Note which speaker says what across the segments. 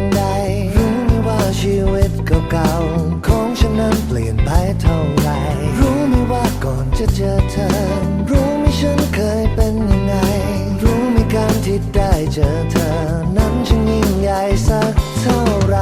Speaker 1: งใดรู้ไหมว่าชีวิตเก่าๆของฉันนั้นเปลี่ยนไปเท่าไร รู้ไหมว่าก่อนจะเจอเธอ รู้ไหมฉันเคยเป็นยังไง รู้ไหมการที่ได้เจอเธอ นั้นฉันยิ่งใหญ่สักเท่าไร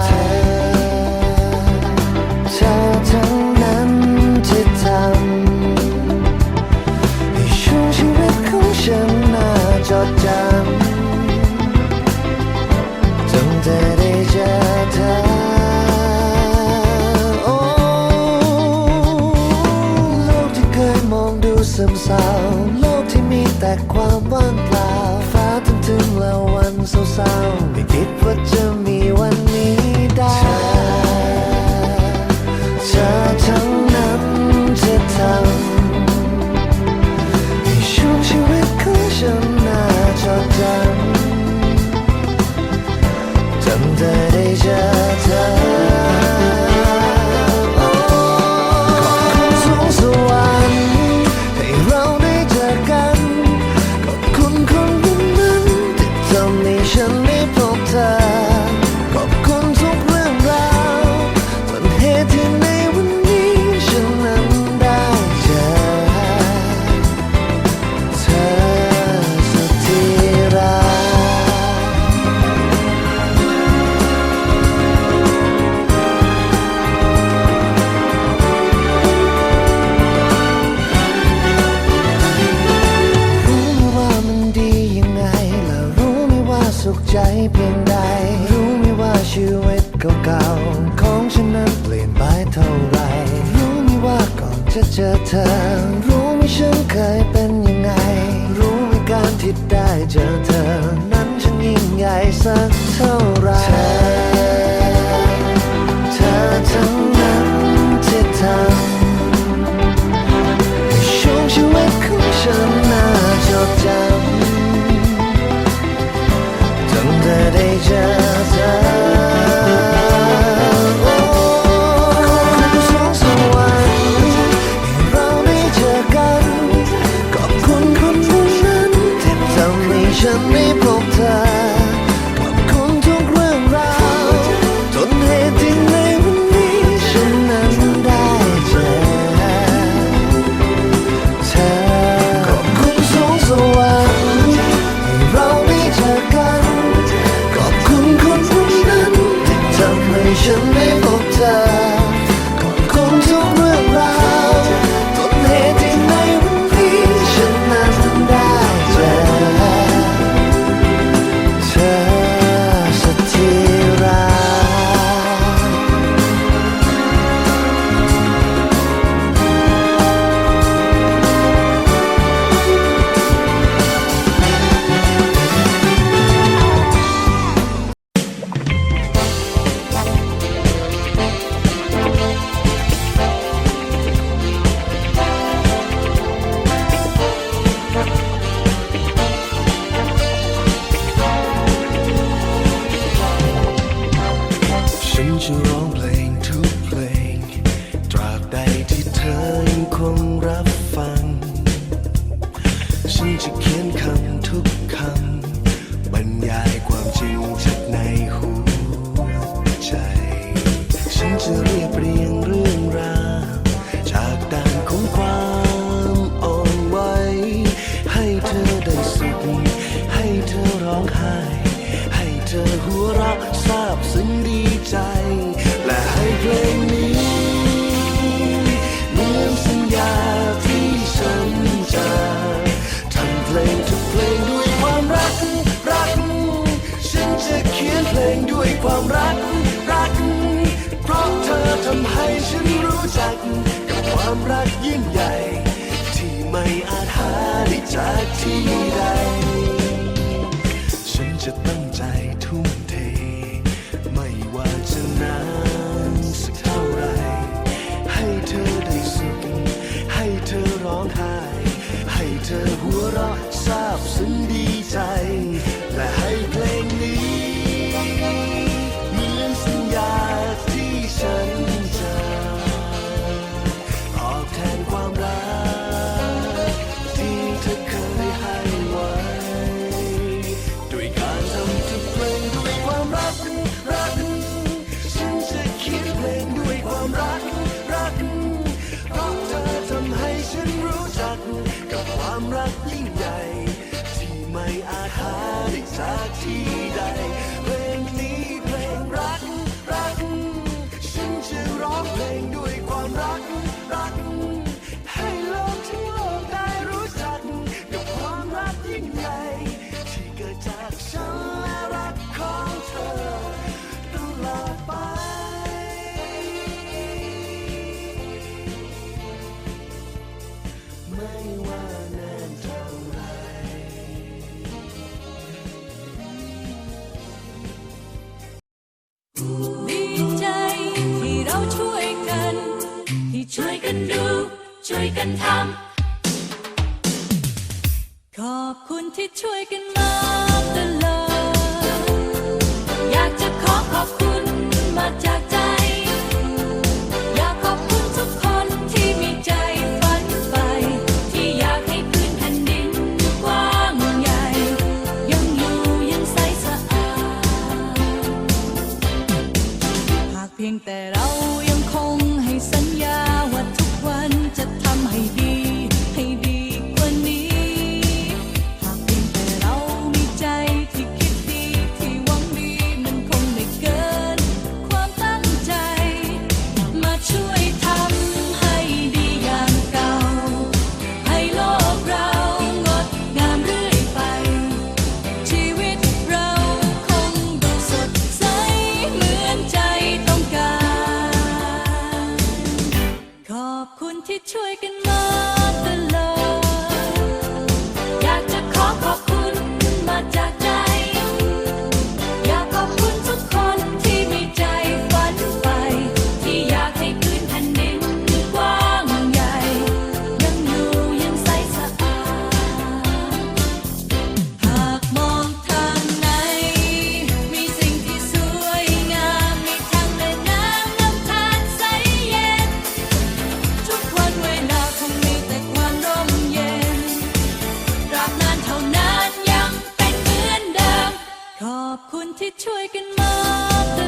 Speaker 1: จอเธอ รู้ไหมฉันเคยเป็นยังไง รู้ไหมการที่ได้เจอเธอ นั้นฉันยิ่งใหญ่สักเท่าไรเธอเธอทั้งนั้นที่ทำ ความรักรัก เพราะเธอทำให้ฉันรู้จักกับความรักยิ่งใหญ่ ที่ไม่อาจหาได้จากที่ใด ฉันจะตั้งใจ
Speaker 2: ช่วยกันดู ช่วยกันทำ ขอบคุณที่ช่วยกันมาตลอดอยากจะขอขอบคุณมาจาก ขอบคุณที่ช่วยกันมา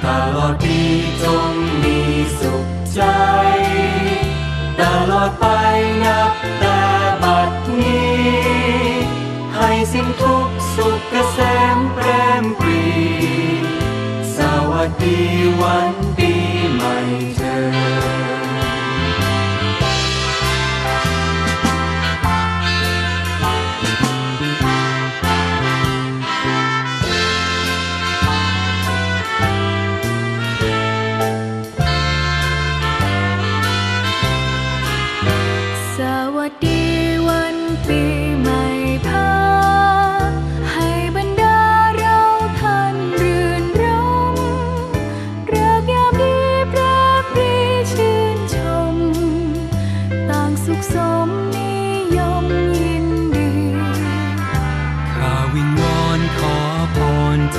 Speaker 3: The Lord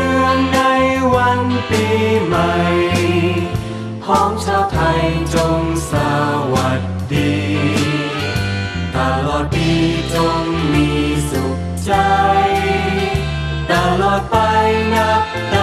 Speaker 3: งันปีใหม่พร้อมชาวไทยจงสวัสดี ตลอดปีจงมีสุขใจ ตลอดไปนับ